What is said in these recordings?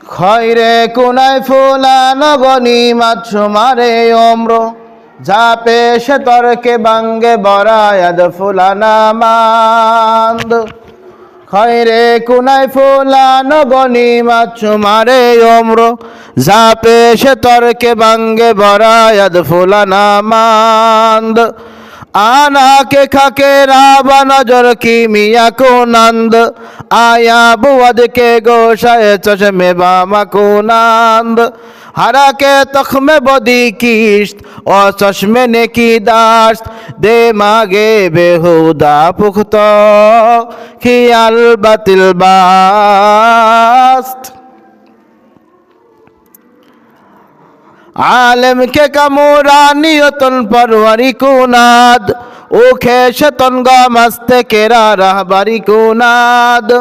খয়রে কুনাই ফুলান গনি মাছ মারে অম্র, যা পেশে তর্কে বাঙ্গে বরায়াদ ফুলানা মান্দ। খয়রে কুনাই ফুলান গনি মাছ মারে অম্র, যা পেশে তর্কে বাঙ্গে বরায়াদ ফুলানা মান্দ। আনা के खाके राबा नजर की मिया को नंद आया बुअद के गोशाए चश्मे बामा को नंद हरा के तख्मे बदी किश्त और चश्मे ने की दाश्त दे मागे बेहुदा पुख्त खियाल बातिल बास्त आलम के कमोरानी तुन परवरी को नाद ओ खेश तुन गस्त केरा रहबरी को नाद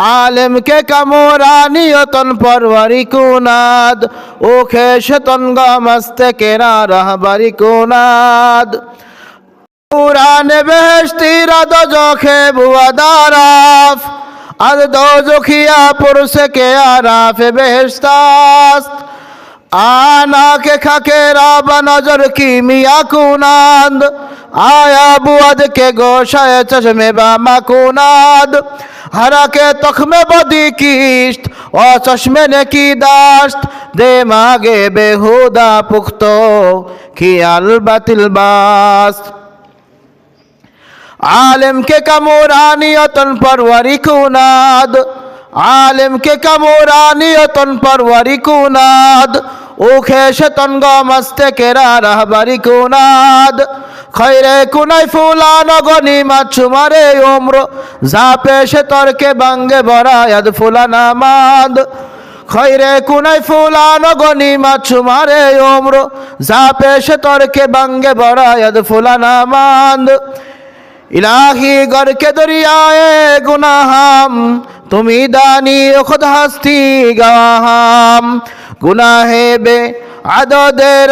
आलम के कमोरानी तुन परवरी को नाद ओ खेश तुन गस्त केरा रहबरी को नाद पुराने बहस्ती रो बुआ दाराफ। अद दो जोखिया पुरुष के आराफ बहस्तास्त आना के खाके राबा नजर की मिया कुनाद आया बुअद के गोशाए चश्मे बामा कुनाद हरा के तखमे बदी किश्त और चश्मे ने की दाश्त दे मागे बेहुदा पुख्तो खियाल बातिल बास्त आलिम के कमोरानियतन परवरी कुनाद आलिम के कमोरानियतन परवरी कुनाद উখে শতনগ মস্তেকেরা রাহবারি কুনাদ? খৈরে কুনাই ফুলান গনিমা চুমারে ওম্র ঝাপে সে তর্কে বাঙ্গে বরায়াদ ফুলানা মাদ খৈরে কুনাই ফুলান গনিমা চুমারে ওম্র ঝাপে সে তর্কে বাঙ্গে বরায়াদ ফুলানা মাদ ইলাহি গরকে দরিয়ায়ে গুনাহাম, তুমি দানি ও খুদ হাস্তি গাহাম। গুনাহে বে আদদের